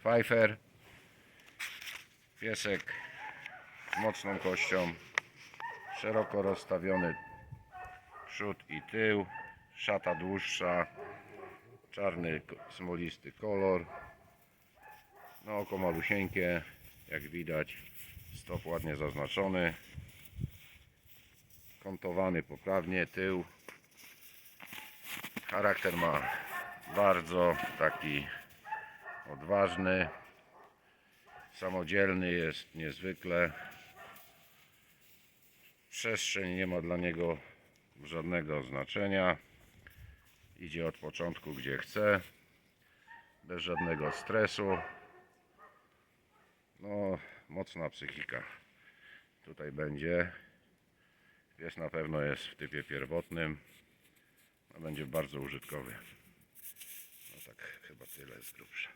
Pfeiffer. Piesek z mocną kością. Szeroko rozstawiony przód i tył. Szata dłuższa. Czarny, smolisty kolor. No oko malusieńkie, jak widać. Stop ładnie zaznaczony. Kątowany poprawnie tył. Charakter ma bardzo taki odważny. Samodzielny jest niezwykle. Przestrzeń nie ma dla niego żadnego znaczenia. Idzie od początku gdzie chce. Bez żadnego stresu. No, mocna psychika. Tutaj będzie. Pies na pewno jest w typie pierwotnym. A będzie bardzo użytkowy. No tak, chyba tyle z grubsza.